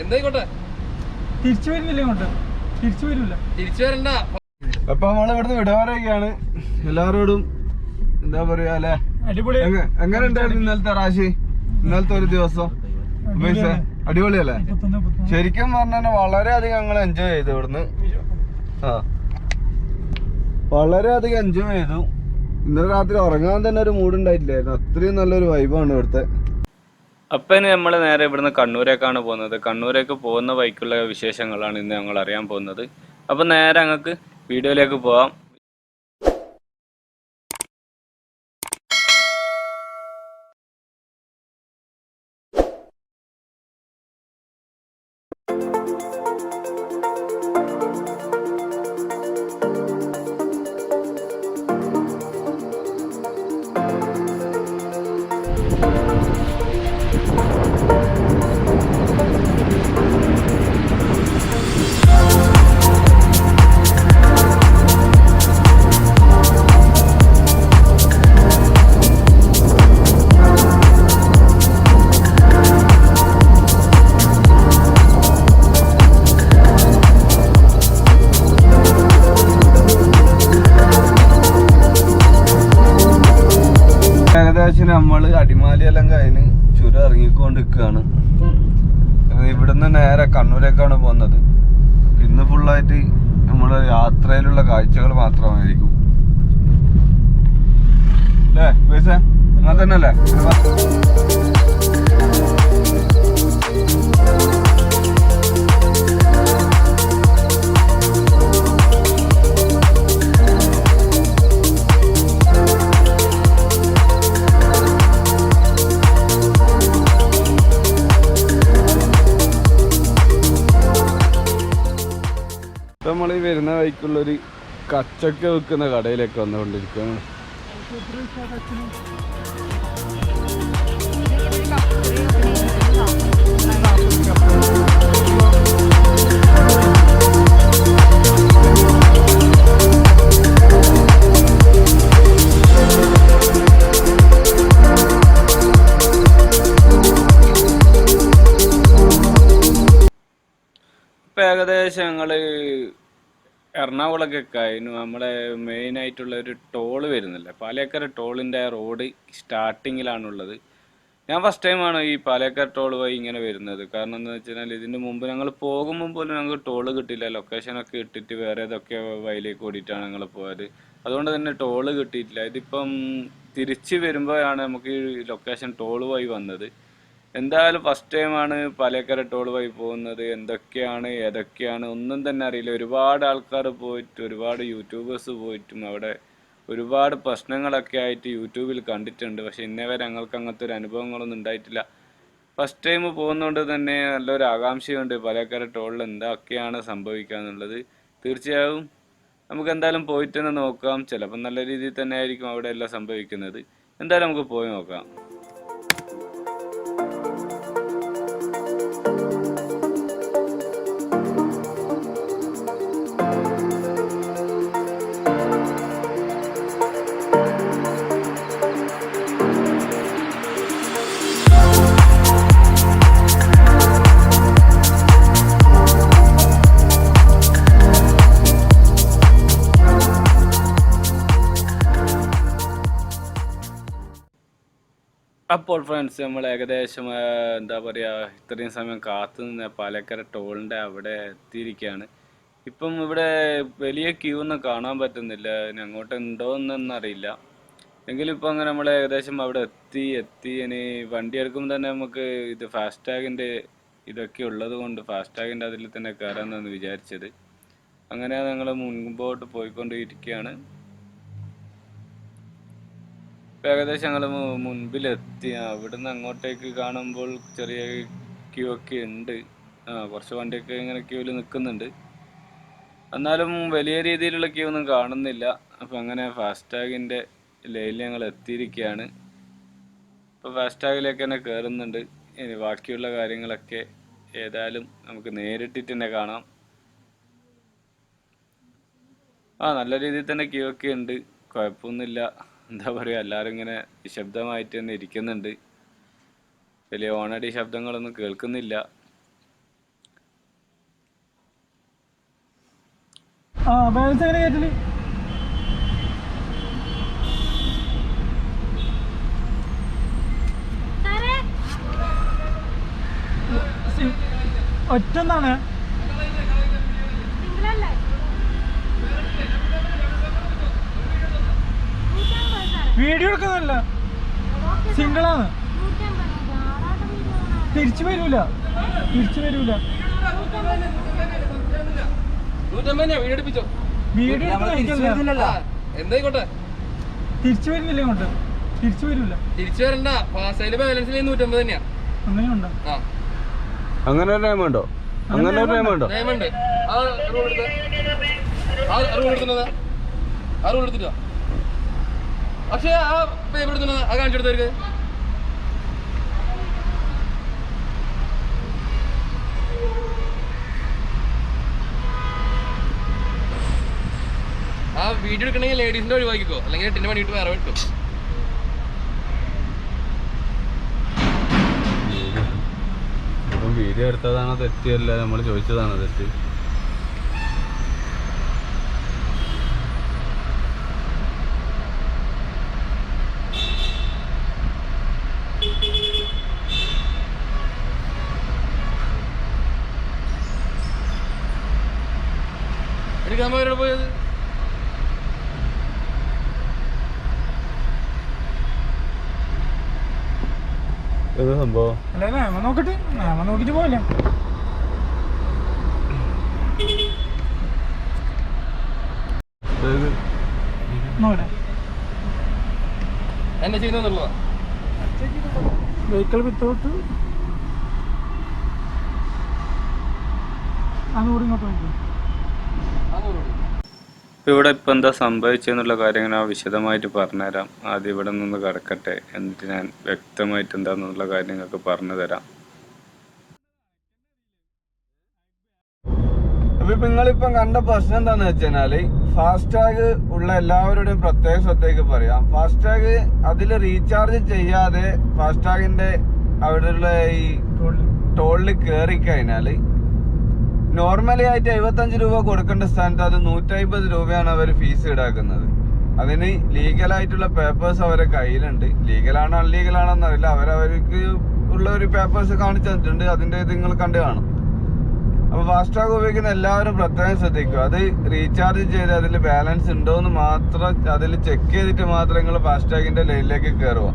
എന്തായിക്കോട്ടെ തിരിച്ചു വരുന്നില്ല ഇങ്ങോട്ട്? തിരിച്ചു വരില്ല തിരിച്ചു വരണ്ട. അപ്പൊ നമ്മൾ ഇവിടുന്ന് വിടാറൊക്കെയാണ് എല്ലാവരോടും എന്താ പറയാ അല്ലെ? അടിപൊളി. എങ്ങനെ ഉണ്ടായിരുന്നു ഇന്നലത്തെ റാശി ഇന്നലത്തെ ഒരു ദിവസം. അടിപൊളിയല്ലേ? ശരിക്കും പറഞ്ഞാൽ വളരെയധികം ഞങ്ങൾ എൻജോയ് ചെയ്തു ഇവിടുന്ന്. ആ. വളരെയധികം എൻജോയ് ചെയ്തു. ഇന്നലെ രാത്രി ഉറങ്ങാൻ തന്നെ ഒരു മൂഡ് ഉണ്ടായിട്ടില്ലായിരുന്നു. അത്രയും നല്ലൊരു വൈബാണ് ഇവിടുത്തെ. അപ്പം നമ്മൾ നേരെ ഇവിടുന്ന് കണ്ണൂരേക്കാണ് പോകുന്നത്. കണ്ണൂരേക്ക് പോകുന്ന വഴിക്കുള്ള വിശേഷങ്ങളാണ് ഇന്ന് ഞങ്ങൾ അറിയാൻ പോകുന്നത്. അപ്പം നേരെ അങ്ങക്ക് വീഡിയോയിലേക്ക് പോവാം. നമ്മുടെ യാത്രയിലുള്ള കാഴ്ചകൾ മാത്രമായിരിക്കും. അല്ലേ പൈസ അങ്ങനെ തന്നെ അല്ലേ നമ്മൾ ഈ വരുന്ന വഴിക്കുള്ളൊരു കച്ചക്ക വെക്കുന്ന കടയിലേക്ക് വന്നുകൊണ്ടിരിക്കുകയാണ്. എറണാകുളമൊക്കെ കഴിഞ്ഞു. നമ്മളെ മെയിൻ ആയിട്ടുള്ള ഒരു ടോൾ വരുന്നില്ല. പാലക്കര ടോളിന്റെ റോഡ് സ്റ്റാർട്ടിങ്ങിലാണുള്ളത് ഞാൻ ഫസ്റ്റ് ടൈമാണ് ഈ പാലക്കര ടോൾ വഴി ഇങ്ങനെ വരുന്നത്. കാരണം എന്താ വെച്ചാൽ ഇതിന് മുമ്പ് ഞങ്ങൾ പോകുമ്പോൾ പോലും ഞങ്ങൾക്ക് ടോൾ കിട്ടില്ല ലൊക്കേഷനൊക്കെ ഇട്ടിട്ട് വേറെ ഏതൊക്കെ വഴിയിലേക്ക് ഓടിയിട്ടാണ് ഞങ്ങൾ പോയത്. അതുകൊണ്ട് തന്നെ ടോൾ കിട്ടിയിട്ടില്ല. ഇതിപ്പം തിരിച്ച് വരുമ്പോഴാണ് നമുക്ക് ഈ ലൊക്കേഷൻ ടോൾ വഴി വന്നത്. എന്തായാലും ഫസ്റ്റ് ടൈമാണ് പാലേക്കര ടോൾ വഴി പോകുന്നത്. എന്തൊക്കെയാണ് ഏതൊക്കെയാണ്? ഒന്നും തന്നെ അറിയില്ല. ഒരുപാട് ആൾക്കാർ പോയിട്ട് ഒരുപാട് യൂട്യൂബേഴ്സ് പോയിട്ടും അവിടെ ഒരുപാട് പ്രശ്നങ്ങളൊക്കെ ആയിട്ട് യൂട്യൂബിൽ കണ്ടിട്ടുണ്ട്. പക്ഷെ ഇന്നേ വരെ ഞങ്ങൾക്ക് അങ്ങനത്തെ ഒരു അനുഭവങ്ങളൊന്നും ഉണ്ടായിട്ടില്ല. ഫസ്റ്റ് ടൈം പോകുന്നതുകൊണ്ട് തന്നെ നല്ലൊരു ആകാംക്ഷയുണ്ട്. പാലക്കാട് ടോളിൽ എന്തൊക്കെയാണ് സംഭവിക്കുക എന്നുള്ളത്. തീർച്ചയായും നമുക്ക് എന്തായാലും പോയിട്ട് തന്നെ നോക്കാം. ചിലപ്പോൾ നല്ല രീതിയിൽ തന്നെ ആയിരിക്കും അവിടെ എല്ലാം സംഭവിക്കുന്നത്. എന്തായാലും നമുക്ക് പോയി നോക്കാം. അപ്പോൾ ഫ്രണ്ട്സ് നമ്മൾ ഏകദേശം എന്താ പറയുക ഇത്രയും സമയം കാത്തു നിന്ന് പാലക്കര ടോളിന്റെ അവിടെ എത്തിയിരിക്കുകയാണ്. ഇപ്പം ഇവിടെ വലിയ ക്യൂ ഒന്നും കാണാൻ പറ്റുന്നില്ല. ഇനി അങ്ങോട്ട് ഉണ്ടോ എന്നൊന്നും അറിയില്ല. എങ്കിലും ഇപ്പം അങ്ങനെ നമ്മൾ ഏകദേശം അവിടെ എത്തി എത്തി. ഇനി വണ്ടി എടുക്കുമ്പോൾ തന്നെ നമുക്ക് ഇത് ഫാസ്റ്റാഗിന്റെ ഇതൊക്കെ ഉള്ളത് കൊണ്ട് ഫാസ്റ്റാഗിന്റെ അതിൽ തന്നെ കയറാമെന്നാണ് വിചാരിച്ചത്. അങ്ങനെയാണ് ഞങ്ങൾ മുൻപോട്ട് പോയിക്കൊണ്ടിരിക്കുകയാണ്. ഏകദേശം ഞങ്ങൾ മുൻപിലെത്തി. അവിടുന്ന് അങ്ങോട്ടേക്ക് കാണുമ്പോൾ ചെറിയ ക്യൂ ഒക്കെ ഉണ്ട്. ആ കുറച്ച് വണ്ടിയൊക്കെ ഇങ്ങനെ ക്യൂവിൽ നിൽക്കുന്നുണ്ട് എന്നാലും വലിയ രീതിയിലുള്ള ക്യൂ ഒന്നും കാണുന്നില്ല. അപ്പം അങ്ങനെ ഫാസ്റ്റാഗിന്റെ ലൈനിൽ ഞങ്ങൾ എത്തിയിരിക്കുകയാണ് ഇപ്പോൾ ഫാസ്റ്റാഗിലേക്ക് തന്നെ കയറുന്നുണ്ട് ഇനി ബാക്കിയുള്ള കാര്യങ്ങളൊക്കെ ഏതായാലും നമുക്ക് നേരിട്ടിട്ട് തന്നെ കാണാം. ആ നല്ല രീതിയിൽ തന്നെ ക്യൂ ഒക്കെ ഉണ്ട്. കുഴപ്പമൊന്നുമില്ല. എന്താ പറയുക എല്ലാവരും ഇങ്ങനെ നിശബ്ദമായിട്ട് തന്നെ ഇരിക്കുന്നുണ്ട്. വലിയ ഓണടി ശബ്ദങ്ങളൊന്നും കേൾക്കുന്നില്ല. ഒറ്റന്നാണ് വീഡിയോ എടുക്കുന്നല്ല സിംഗിളാണ്. തിരിച്ചു വരൂല. തിരിച്ചു വരൂല. വീഡിയോ തിരിച്ചു വരുന്നില്ല ഇങ്ങോട്ട്. തിരിച്ചു വരൂല. തിരിച്ചു വരണ്ട. പാസയിൽ ബാലൻസിൽ നൂറ്റമ്പത് തന്നെയാ അങ്ങനെയുണ്ടോ അങ്ങനെ ഒരു ടൈം ഉണ്ടോ? അങ്ങനെ ഒരു ടൈം ഉണ്ടോ. നിയമമുണ്ട് ആ റൂൾ എടുത്ത. ആ റൂൾ എടുക്കുന്നത്? ആ റൂൾ എടുത്തിട്ടോ പക്ഷേ ആ പേപ്പർ എടുക്കുന്നത് ആ കാണിച്ചെടുത്തവർക്ക് ആ വീഡിയോ എടുക്കണമെങ്കിൽ ലേഡീസിന്റെ ഒഴിവാക്കിക്കോ. അല്ലെങ്കിൽ എട്ടിന് പണിയിട്ട് വേറെ ഇപ്പം വീഡിയോ എടുത്തതാണോ തെറ്റിയല്ല നമ്മൾ ചോദിച്ചതാണോ തെറ്റ് എടുക്കാൻ പോയവരോട് പോയത് ഏത് സംഭവം നോക്കട്ടെ. നോക്കിട്ട് പോവല്ലേ. എന്നെ വെഹിക്കിൾ വിത്തൗട്ട് അതുകൂടി ഇങ്ങോട്ട് നോക്കും ഇവിടെ ഇപ്പം എന്താ സംഭവിച്ചെന്നുള്ള കാര്യങ്ങൾ ഞാൻ വിശദമായിട്ട് പറഞ്ഞുതരാം. ആദ്യം ഇവിടെ നിന്ന് കിടക്കട്ടെ. എന്നിട്ട് ഞാൻ വ്യക്തമായിട്ട് എന്താണെന്നുള്ള കാര്യം നിങ്ങൾക്ക് പറഞ്ഞു തരാം അപ്പൊ നിങ്ങളിപ്പം കണ്ട പ്രശ്നം എന്താന്ന് വെച്ചാൽ ഫാസ്ടാഗ് ഉള്ള എല്ലാവരുടെയും പ്രത്യേക ശ്രദ്ധയ്ക്ക് പറയാം. ഫാസ്ടാഗ് അതിൽ റീചാർജ് ചെയ്യാതെ ഫാസ്ടാഗിന്റെ അവിടെയുള്ള ഈ ടോളിൽ കയറി കഴിഞ്ഞാൽ നോർമലി ആയിട്ട് എഴുപത്തഞ്ച് രൂപ കൊടുക്കേണ്ട സ്ഥാനത്ത് അത് നൂറ്റമ്പത് രൂപയാണ് അവർ ഫീസ് ഈടാക്കുന്നത്. അതിന് ലീഗലായിട്ടുള്ള പേപ്പേഴ്സ് അവരെ കയ്യിലുണ്ട്. ലീഗലാണോ അൺലീഗലാണോ എന്നറിയില്ല. അവരവർക്ക് ഉള്ള ഒരു പേപ്പേഴ്സ് കാണിച്ചു തന്നിട്ടുണ്ട്. അതിന്റെ ഇത് നിങ്ങൾ കണ്ടു കാണും. അപ്പൊ ടാഗ് ഉപയോഗിക്കുന്ന എല്ലാവരും പ്രത്യേകം ശ്രദ്ധിക്കുക. അത് റീചാർജ് ചെയ്ത് അതിൽ ബാലൻസ് ഉണ്ടോ എന്ന് മാത്രം അതിൽ ചെക്ക് ചെയ്തിട്ട് മാത്രം നിങ്ങൾ ഫാസ്ടാഗിന്റെ ലൈനിലേക്ക് കയറുക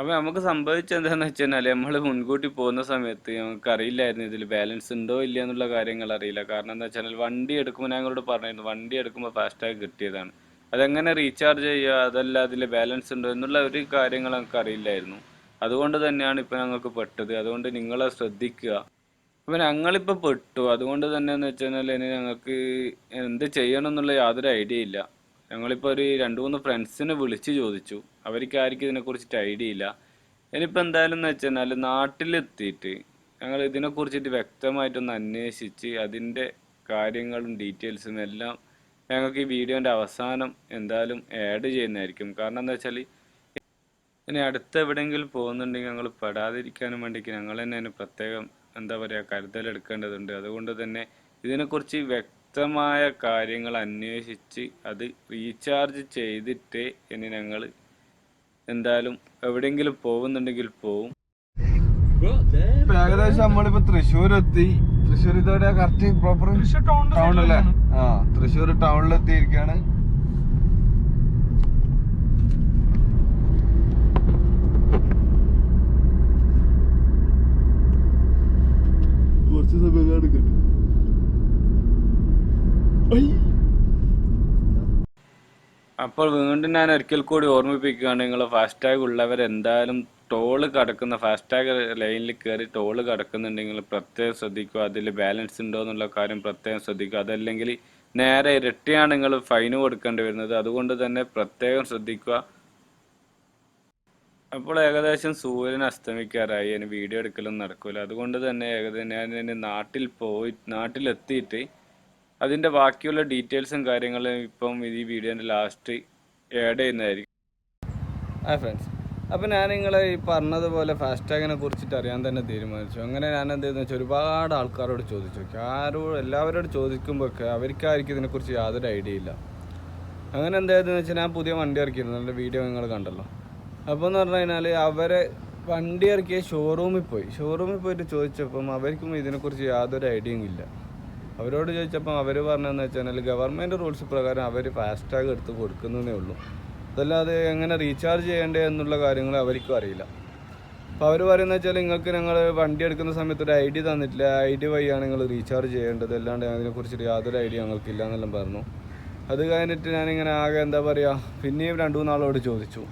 അപ്പോൾ നമുക്ക് സംഭവിച്ചത് എന്താണെന്ന് വെച്ച് കഴിഞ്ഞാൽ നമ്മൾ മുൻകൂട്ടി പോകുന്ന സമയത്ത് നമുക്ക് അറിയില്ലായിരുന്നു ഇതിൽ ബാലൻസ് ഉണ്ടോ ഇല്ല എന്നുള്ള കാര്യങ്ങൾ അറിയില്ല. കാരണം എന്താ വെച്ചാൽ വണ്ടി എടുക്കുമ്പോൾ ഞങ്ങളോട് പറഞ്ഞിരുന്നു വണ്ടി എടുക്കുമ്പോൾ ഫാസ്റ്റാഗ് കിട്ടിയതാണ്. അതെങ്ങനെ റീചാർജ് ചെയ്യുക? അതല്ല അതിൽ ബാലൻസ് ഉണ്ടോ എന്നുള്ള ഒരു കാര്യങ്ങൾ നമുക്ക് അറിയില്ലായിരുന്നു. അതുകൊണ്ട് തന്നെയാണ് ഇപ്പൊ ഞങ്ങൾക്ക് പെട്ടത്. അതുകൊണ്ട് നിങ്ങളെ ശ്രദ്ധിക്കുക. അപ്പോൾ ഞങ്ങളിപ്പോ പെട്ടു. അതുകൊണ്ട് തന്നെ എന്ന് ഇനി ഞങ്ങൾക്ക് എന്ത് ചെയ്യണം എന്നുള്ള യാതൊരു ഐഡിയ ഇല്ല. ഞങ്ങളിപ്പോൾ ഒരു രണ്ട് മൂന്ന് ഫ്രണ്ട്സിനെ വിളിച്ച് ചോദിച്ചു. അവർക്ക് ആർക്കും ഇതിനെക്കുറിച്ചിട്ട് ഐഡിയ ഇല്ല. ഇനിയിപ്പോൾ എന്തായാലും എന്ന് വെച്ചാൽ നാട്ടിലെത്തിയിട്ട് ഞങ്ങൾ ഇതിനെക്കുറിച്ചിട്ട് വ്യക്തമായിട്ടൊന്ന് അന്വേഷിച്ച് അതിന്റെ കാര്യങ്ങളും ഡീറ്റെയിൽസും എല്ലാം ഞങ്ങൾക്ക് ഈ വീഡിയോന്റെ അവസാനം എന്തായാലും ആഡ് ചെയ്യുന്നതായിരിക്കും. കാരണം എന്താ വെച്ചാൽ ഇനി അടുത്ത് എവിടെയെങ്കിലും പോകുന്നുണ്ടെങ്കിൽ ഞങ്ങൾ പെടാതിരിക്കാനും വേണ്ടിയിട്ട് ഞങ്ങൾ തന്നെ അതിന് പ്രത്യേകം എന്താ പറയുക കരുതലെടുക്കേണ്ടതുണ്ട്. അതുകൊണ്ട് തന്നെ ഇതിനെക്കുറിച്ച് വ്യക്തമായ കാര്യങ്ങൾ അന്വേഷിച്ച് അത് റീചാർജ് ചെയ്തിട്ടേ ഇനി ഞങ്ങൾ എന്തായാലും എവിടെയെങ്കിലും പോകുന്നുണ്ടെങ്കിൽ പോവും. ഏകദേശം നമ്മളിപ്പോ തൃശ്ശൂർ എത്തി തൃശ്ശൂർ ഇതോടെ കറക്റ്റ് പ്രോപ്പർ അല്ലേ? ആ തൃശ്ശൂർ ടൗണിൽ എത്തിയിരിക്കാണ്. കുറച്ച് സമയം എടുക്കട്ടെ അപ്പോൾ വീണ്ടും ഞാൻ ഒരിക്കൽ കൂടി ഓർമ്മിപ്പിക്കുകയാണ് നിങ്ങൾ ഫാസ്റ്റാഗ് ഉള്ളവർ എന്തായാലും ടോൾ കടക്കുന്ന ഫാസ്ടാഗ് ലൈനിൽ കയറി ടോൾ കടക്കുന്നുണ്ടെങ്കിൽ പ്രത്യേകം ശ്രദ്ധിക്കുക. അതിൽ ബാലൻസ് ഉണ്ടോ എന്നുള്ള കാര്യം പ്രത്യേകം ശ്രദ്ധിക്കുക. അതല്ലെങ്കിൽ നേരെ ഇരട്ടിയാണ് നിങ്ങൾ ഫൈന് കൊടുക്കേണ്ടി വരുന്നത്. അതുകൊണ്ട് തന്നെ പ്രത്യേകം ശ്രദ്ധിക്കുക. അപ്പോൾ ഏകദേശം സൂര്യൻ അസ്തമിക്കാറായി. ഇനി വീഡിയോ എടുക്കലൊന്നും നടക്കില്ല അതുകൊണ്ട് തന്നെ ഏകദേശം ഞാൻ നാട്ടിൽ പോയി നാട്ടിലെത്തിയിട്ട് അതിന്റെ ബാക്കിയുള്ള ഡീറ്റെയിൽസും കാര്യങ്ങളും ഇപ്പം ഈ വീഡിയോന്റെ ലാസ്റ്റ് ആഡ് ചെയ്യുന്നതായിരിക്കും. ആ ഫ്രണ്ട്സ് അപ്പോൾ ഞാൻ നിങ്ങളെ ഈ പറഞ്ഞതുപോലെ ഫാസ്ടാഗിനെ കുറിച്ചിട്ട് അറിയാൻ തന്നെ തീരുമാനിച്ചു. അങ്ങനെ ഞാൻ എന്ത് ചെയ്യുന്നത് വെച്ചാൽ ഒരുപാട് ആൾക്കാരോട് ചോദിച്ചു. ആരോട് എല്ലാവരോടും ചോദിക്കുമ്പോഴൊക്കെ അവർക്കായിരിക്കും ഇതിനെക്കുറിച്ച് യാതൊരു ഐഡിയ ഇല്ല. അങ്ങനെ എന്തായതെന്ന് വെച്ചാൽ ഞാൻ പുതിയ വണ്ടി ഇറക്കിയിരുന്നു. എന്റെ വീഡിയോ നിങ്ങൾ കണ്ടല്ലോ. അപ്പോൾ എന്ന് പറഞ്ഞു കഴിഞ്ഞാൽ അവരെ വണ്ടി ഇറക്കിയ ഷോറൂമിൽ പോയി. ഷോറൂമിൽ പോയിട്ട് ചോദിച്ചപ്പം അവർക്കും ഇതിനെക്കുറിച്ച് യാതൊരു ഐഡിയയും ഇല്ല. അവരോട് ചോദിച്ചപ്പം അവർ പറഞ്ഞതെന്ന് വെച്ചാൽ ഗവൺമെന്റ് റൂൾസ് പ്രകാരം അവർ ഫാസ്ടാഗ് എടുത്ത് കൊടുക്കുന്നതേ ഉള്ളൂ. അതല്ലാതെ എങ്ങനെ റീചാർജ് ചെയ്യേണ്ടത് എന്നുള്ള കാര്യങ്ങൾ അവർക്കും അറിയില്ല. അപ്പോൾ അവർ പറയുന്നത് വെച്ചാൽ നിങ്ങൾക്ക് ഞങ്ങൾ വണ്ടി എടുക്കുന്ന സമയത്ത് ഒരു ഐ ഡി തന്നിട്ടില്ല. ഐ ഡി വഴിയാണ് നിങ്ങൾ റീചാർജ് ചെയ്യേണ്ടത്. അല്ലാണ്ട് അതിനെക്കുറിച്ചിട്ട് യാതൊരു ഐഡിയ ഞങ്ങൾക്കില്ല എന്നെല്ലാം പറഞ്ഞു. അത് കഴിഞ്ഞിട്ട് ഞാനിങ്ങനെ ആകെ എന്താ പറയുക പിന്നെയും രണ്ടു മൂന്നാളോട് ചോദിച്ചു.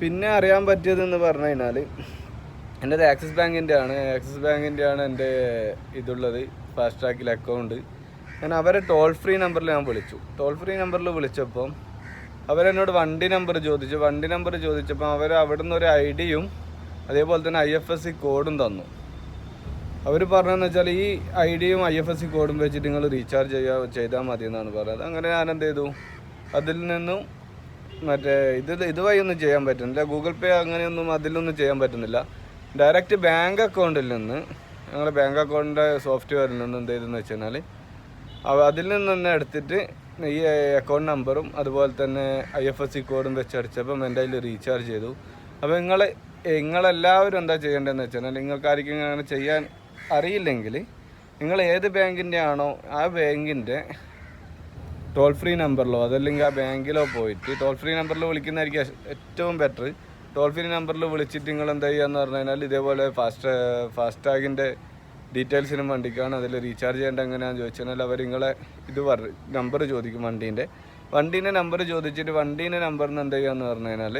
പിന്നെ അറിയാൻ പറ്റിയതെന്ന് പറഞ്ഞു കഴിഞ്ഞാൽ എന്റെ ആക്സിസ് ബാങ്കിന്റെ ആണ് ആക്സിസ് ബാങ്കിന്റെ ആണ് എന്റെ ഇതുള്ളത്. ഫാസ്റ്റ് ട്രാക്കിൽ അക്കൗണ്ട് ഞാൻ അവരെ ടോൾ ഫ്രീ നമ്പറിൽ ഞാൻ വിളിച്ചു. ടോൾ ഫ്രീ നമ്പറിൽ വിളിച്ചപ്പം അവരെന്നോട് വണ്ടി നമ്പർ ചോദിച്ചു. വണ്ടി നമ്പർ ചോദിച്ചപ്പോൾ അവർ അവിടെ നിന്ന് ഒരു ഐ ഡിയും അതേപോലെ തന്നെ ഐ എഫ് എസ് സി കോഡും തന്നു. അവർ പറഞ്ഞതെന്ന് വെച്ചാൽ ഈ ഐ ഡിയും ഐ എഫ് എസ് സി കോഡും വെച്ചിട്ട് നിങ്ങൾ റീചാർജ് ചെയ്യാ ചെയ്താൽ മതി എന്നാണ് പറഞ്ഞത്. അങ്ങനെ ഞാൻ എന്ത് ചെയ്തു? അതിൽ നിന്നും മറ്റേ ഇത് ഇതുവഴി ഒന്നും ചെയ്യാൻ പറ്റുന്നില്ല. ഗൂഗിൾ പേ അങ്ങനെയൊന്നും അതിലൊന്നും ചെയ്യാൻ പറ്റുന്നില്ല. ഡയറക്റ്റ് ബാങ്ക് അക്കൗണ്ടിൽ നിന്ന് ഞങ്ങളുടെ ബാങ്ക് അക്കൗണ്ടിന്റെ സോഫ്റ്റ്വെയറിൽ നിന്ന് എന്ത് ചെയ്തെന്ന് വെച്ച് കഴിഞ്ഞാൽ അതിൽ നിന്ന് തന്നെ എടുത്തിട്ട് ഈ അക്കൗണ്ട് നമ്പറും അതുപോലെ തന്നെ ഐ എഫ് എസ് സി കോഡും വെച്ച് അടിച്ചപ്പം എന്റെ അതിൽ റീചാർജ് ചെയ്തു. അപ്പോൾ നിങ്ങൾ നിങ്ങളെല്ലാവരും എന്താ ചെയ്യേണ്ടതെന്ന് നിങ്ങൾക്ക് ആർക്കെങ്കിലും അങ്ങനെ ചെയ്യാൻ അറിയില്ലെങ്കിൽ നിങ്ങൾ ഏത് ബാങ്കിന്റെ ആണോ ആ ബാങ്കിന്റെ ടോൾ ഫ്രീ നമ്പറിലോ അതല്ലെങ്കിൽ ആ ബാങ്കിലോ പോയിട്ട് ടോൾ ഫ്രീ നമ്പറിൽ വിളിക്കുന്നതായിരിക്കും ഏറ്റവും ബെറ്റർ ടോൾ ഫ്രീ നമ്പറിൽ വിളിച്ചിട്ട് നിങ്ങൾ എന്താ ചെയ്യുകയെന്ന് പറഞ്ഞു കഴിഞ്ഞാൽ ഇതേപോലെ ഫാസ്റ്റ് ഫാസ്ടാഗിന്റെ ഡീറ്റെയിൽസിനും വണ്ടിക്കാണ് അതിൽ റീചാർജ് ചെയ്യേണ്ട എങ്ങനെയാണെന്ന് ചോദിച്ചാൽ അവർ നിങ്ങളെ ഇത് പറ നമ്പർ ചോദിക്കും വണ്ടീന്റെ. വണ്ടീന്റെ നമ്പർ ചോദിച്ചിട്ട് വണ്ടീന്റെ നമ്പറിന് എന്താ ചെയ്യുകയെന്ന് പറഞ്ഞു കഴിഞ്ഞാൽ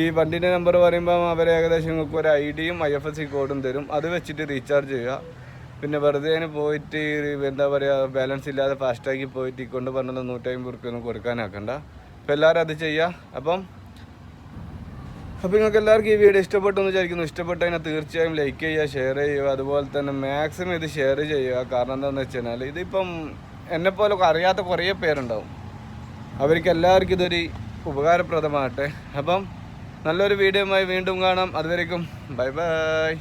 ഈ വണ്ടീന്റെ നമ്പർ പറയുമ്പോൾ അവർ ഏകദേശം നിങ്ങൾക്ക് ഒരു ഐ ഡിയും ഐ എഫ് എസ് സി കോഡും തരും. അത് വെച്ചിട്ട് റീചാർജ് ചെയ്യുക. പിന്നെ വെറുതെ പോയിട്ട് എന്താ പറയുക ബാലൻസ് ഇല്ലാതെ ഫാസ്റ്റാക്കി പോയിട്ട് ഈ കൊണ്ട് പറഞ്ഞത് നൂറ്റമ്പത് റുപ്യൊന്നും കൊടുക്കാനാക്കണ്ട. അപ്പോൾ എല്ലാവരും അത് ചെയ്യുക. അപ്പം അപ്പോൾ നിങ്ങൾക്ക് എല്ലാവർക്കും ഈ വീഡിയോ ഇഷ്ടപ്പെട്ടെന്ന് വിചാരിക്കുന്നു. ഇഷ്ടപ്പെട്ടു കഴിഞ്ഞാൽ തീർച്ചയായും ലൈക്ക് ചെയ്യുക ഷെയർ ചെയ്യുക. അതുപോലെ തന്നെ മാക്സിമം ഇത് ഷെയർ ചെയ്യുക. കാരണം എന്താണെന്ന് വെച്ച് കഴിഞ്ഞാൽ ഇതിപ്പം എന്നെപ്പോലെ അറിയാത്ത കുറേ പേരുണ്ടാവും. അവർക്ക് എല്ലാവർക്കും ഇതൊരു ഉപകാരപ്രദമാകട്ടെ. അപ്പം നല്ലൊരു വീഡിയോയുമായി വീണ്ടും കാണാം. അതുവരേക്കും ബൈ ബൈ